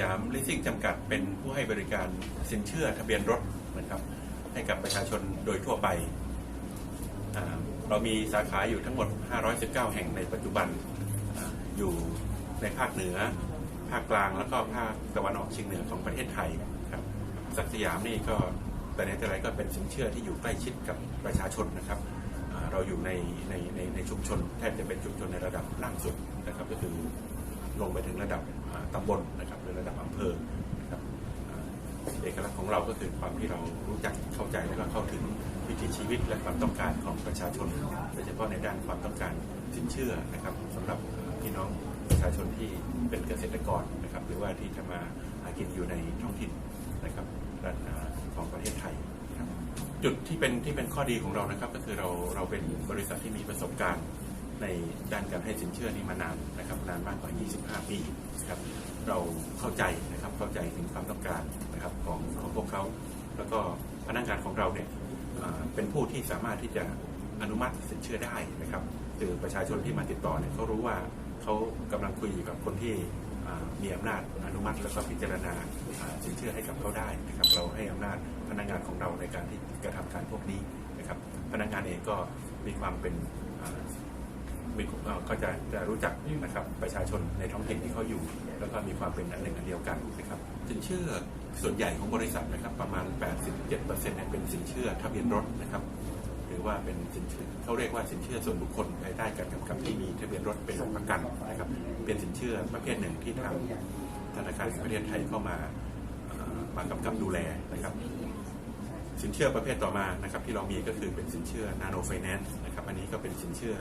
ยามลิสซิ่งจำกัดเป็นผู้ให้บริการสินเชื่อทะเบียนรถนะครับให้กับประชาชนโดยทั่วไป เรามีสาขาอยู่ทั้งหมด 519 แห่งในปัจจุบันออยู่ในภาคเหนือ ภาคกลาง แล้วก็ภาคตะวันออกเฉียงเหนือของประเทศไทยครับศักสยามนี่ก็แต่ไหนแต่ไรก็เป็นสินเชื่อที่อยู่ใกล้ชิดกับประชาชนนะครับ เราอยู่ในในในในชุมชนแทบจะเป็นชุมชนในระดับล่างสุดนะครับก็คือ ลงไปถึงระดับตำบลนะครับหรือระดับอำเภอนะครับเอกลักษณ์ของเราก็คือความที่เรารู้จักเข้าใจและเข้าถึงวิถีชีวิตและความต้องการของประชาชนโดยเฉพาะในด้านความต้องการสินเชื่อนะครับสำหรับพี่น้องประชาชนที่เป็นเกษตรกรนะครับ หรือว่าที่จะมาหากินอยู่ในท้องถิ่นนะครับของประเทศไทยจุดที่เป็นที่เป็นข้อดีของเรานะครับ ก็คือเราเราเป็นบริษัทที่มีประสบการณ์ ในด้านการให้สินเชื่อนี้มานานนะครับนานมากกว่า 25 ปีนะครับเราเข้าใจนะครับเข้าใจถึงความต้องการนะครับของของพวกเขา แล้วก็พนักงานของเราเนี่ยเป็นผู้ที่สามารถที่จะอนุมัติสินเชื่อได้นะครับคือประชาชนที่มาติดต่อเนี่ยเขารู้ว่าเขากำลังคุยอยู่กับคนที่มีอำนาจอนุมัติ แล้วก็พิจารณาสินเชื่อให้กับเขาได้นะครับเราให้อำนาจพนักงานของเราในการที่กระทำการพวกนี้นะครับพนักงานเองก็มีความเป็น มีก็จะจะรู้จักนะครับประชาชนในท้องถิ่นที่เขาอยู่ แล้วก็มีความเป็นอันหนึ่งอันเดียวกันนะครับสินเชื่อส่วนใหญ่ของบริษัทนะครับประมาณ 87%เนี่ยเป็นสินเชื่อทะเบียนรถนะครับหรือว่าเป็นสินเชื่อเขาเรียกว่าสินเชื่อส่วนบุคคลภายใต้การกำกับที่มีทะเบียนรถเป็นประกันนะครับเป็นสินเชื่อประเภทหนึ่งที่ทางธนาคารแห่งประเทศไทยเข้ามามากำกับดูแลนะครับสินเชื่อประเภทต่อมานะครับที่เรามีก็คือเป็นสินเชื่อ Nano Finance นะครับอันนี้ก็เป็นสินเชื่อ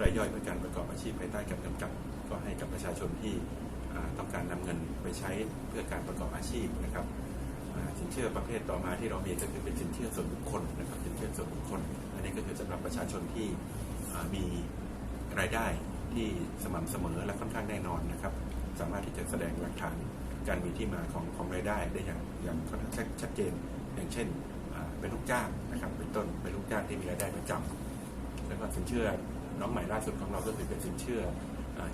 รายย่อยเพื่อการประกอบอาชีพภายใต้การกำกับ ก็ให้กับประชาชนที่ต้องการนำเงินไปใช้เพื่อการประกอบอาชีพนะครับสินเชื่อประเภทต่อมาที่เรามีก็คือเป็นสินเชื่อส่วนบุคคลนะครับสินเชื่อส่วนบุคคล อันนี้ก็คือสำหรับประชาชนที่มีรายได้ที่สม่ำเสมอและค่อนข้างแน่นอนนะครับสามารถที่จะแสดงหลักฐานการมีที่มาของของรายได้ได้อย่างอย่างค่อนข้างชัดเจน อย่างเช่นเป็นลูกจ้างนะครับเป็นต้นเป็นลูกจ้างที่มีรายได้ประจำแล้วก็สินเชื่อ น้องใหม่ล่าสุดของเราก็คือเป็นสินเชื่อ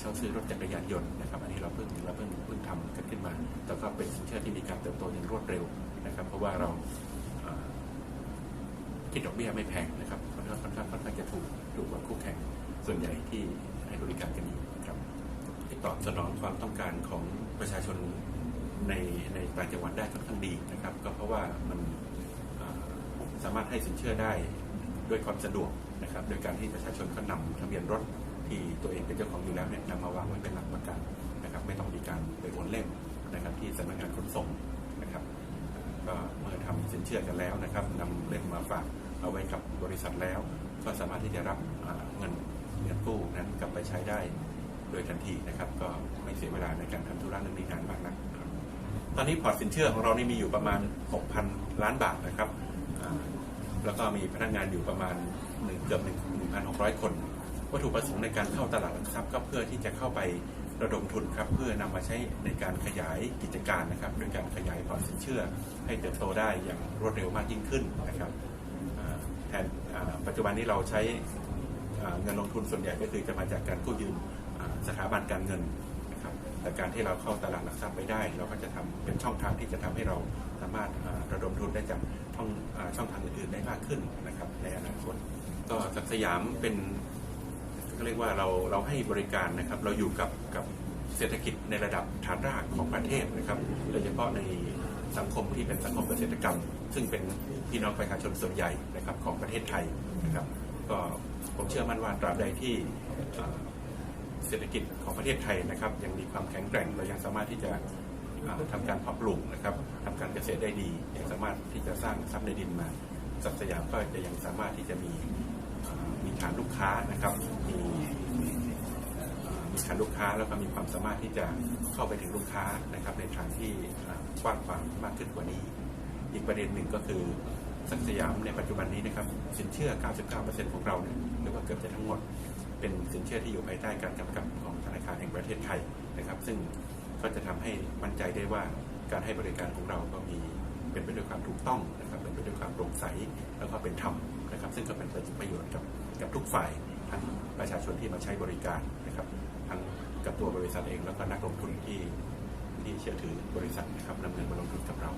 เช่าซื้อรถจักรยานยนต์นะครับอันนี้เราเพิ่งเราเพิ่งเพิ่งทำกันขึ้นมา แต่ก็เป็นสินเชื่อที่มีการเติบโตอย่างรวดเร็วนะครับ เพราะว่าเราคิดดอกเบี้ยไม่แพงนะครับค่อนข้างค่อนข้างค่อนข้างจะถูกถูกกว่าคู่แข่งส่วนใหญ่ที่ให้บริการกันอยู่ครับที่ตอบสนองความต้องการของประชาชนในในต่างจังหวัดได้ค่อนข้างดีนะครับ ก็เพราะว่ามันสามารถให้สินเชื่อได้ ด้วยความสะดวกนะครับโดยการที่ประชาชนก็นำทะเบียนรถที่ตัวเองเป็นเจ้าของอยู่แล้วเนี่ยนำมาวางไว้เป็นหลักประกันนะครับไม่ต้องมีการไปโอนเล่มนะครับที่สำนักงานขนส่งนะครับก็เมื่อทำสินเชื่อกันแล้วนะครับนำเล่มมาฝากเอาไว้กับบริษัทแล้ว ก็สามารถที่จะรับเงินเงินกู้นั้นกลับไปใช้ได้โดยทันทีนะครับก็ไม่เสียเวลาในการทำธุระเรื่องนี้นานมากนะครับตอนนี้พอร์ตสินเชื่อของเรานี่มีอยู่ประมาณ 6,000 ล้านบาทนะครับ แล้วก็มีพนักงานอยู่ประมาณหนึ่งเกือบ1,600 คน วัตถุประสงค์ในการเข้าตลาดหลักทรัพย์ก็เพื่อที่จะเข้าไประดมทุนครับเพื่อนำมาใช้ในการขยายกิจการนะครับด้วยการขยายพอร์ตสินเชื่อ ให้เติบโตได้อย่างรวดเร็วมากยิ่งขึ้นนะครับแทนปัจจุบันนี้เราใช้เงินลงทุนส่วนใหญ่ก็คือจะมาจากการกู้ยืมสถาบันการเงิน แต่การที่เราเข้าตลาดหลักทรัพย์ไปได้ เราก็จะทำเป็นช่องทางที่จะทำให้เราสามารถระดมทุนได้จากช่องช่องทางอื่นๆได้มากขึ้นนะครับในอนาคตก็ศักสยามเป็นก็เรียกว่าเราเราให้บริการนะครับเราอยู่กับกับเศรษฐกิจในระดับฐานรากของประเทศนะครับโดยเฉพาะในสังคมที่เป็นสังคมเกษตรกรรม ซึ่งเป็นพี่น้องประชาชนส่วนใหญ่นะครับของประเทศไทยนะครับ ก็ผมเชื่อมั่นว่าตราบใดที่ เศรษฐกิจของประเทศไทยนะครับยังมีความแข็งแกร่งเรายังสามารถที่จะเอ่อทำการเพาะปลูกนะครับทำการเกษตรได้ดียังสามารถที่จะสร้างทรัพย์ในดินมาสักสยามก็จะยังสามารถที่จะมีมีฐานลูกค้านะครับมีมีฐานลูกค้าแล้วก็มีความสามารถที่จะเข้าไปถึงลูกค้านะครับในทางที่กว้างขวางมากขึ้นกว่านี้ อีกประเด็นหนึ่งก็คือสักสยามในปัจจุบันนี้นะครับสินเชื่อ 99%ของเราเนี่ยหรือว่าเกือบจะทั้งหมด เป็นสินเชื่อที่อยู่ภายใต้การกำกับของธนาคารแห่งประเทศไทยนะครับ ซึ่งก็จะทำให้มั่นใจได้ว่าการให้บริการของเราก็มีเป็นไปด้วยความถูกต้องนะครับเป็นไปด้วยความโปร่งใสแล้วก็เป็นธรรมนะครับ ซึ่งก็เป็นประโยชน์กับกับทุกฝ่ายทั้งประชาชนที่มาใช้บริการนะครับทั้งกับตัวบริษัทเองแล้วก็นักลงทุนที่ที่เชื่อถือบริษัทนะครับนำเงินมาลงทุนกับเรา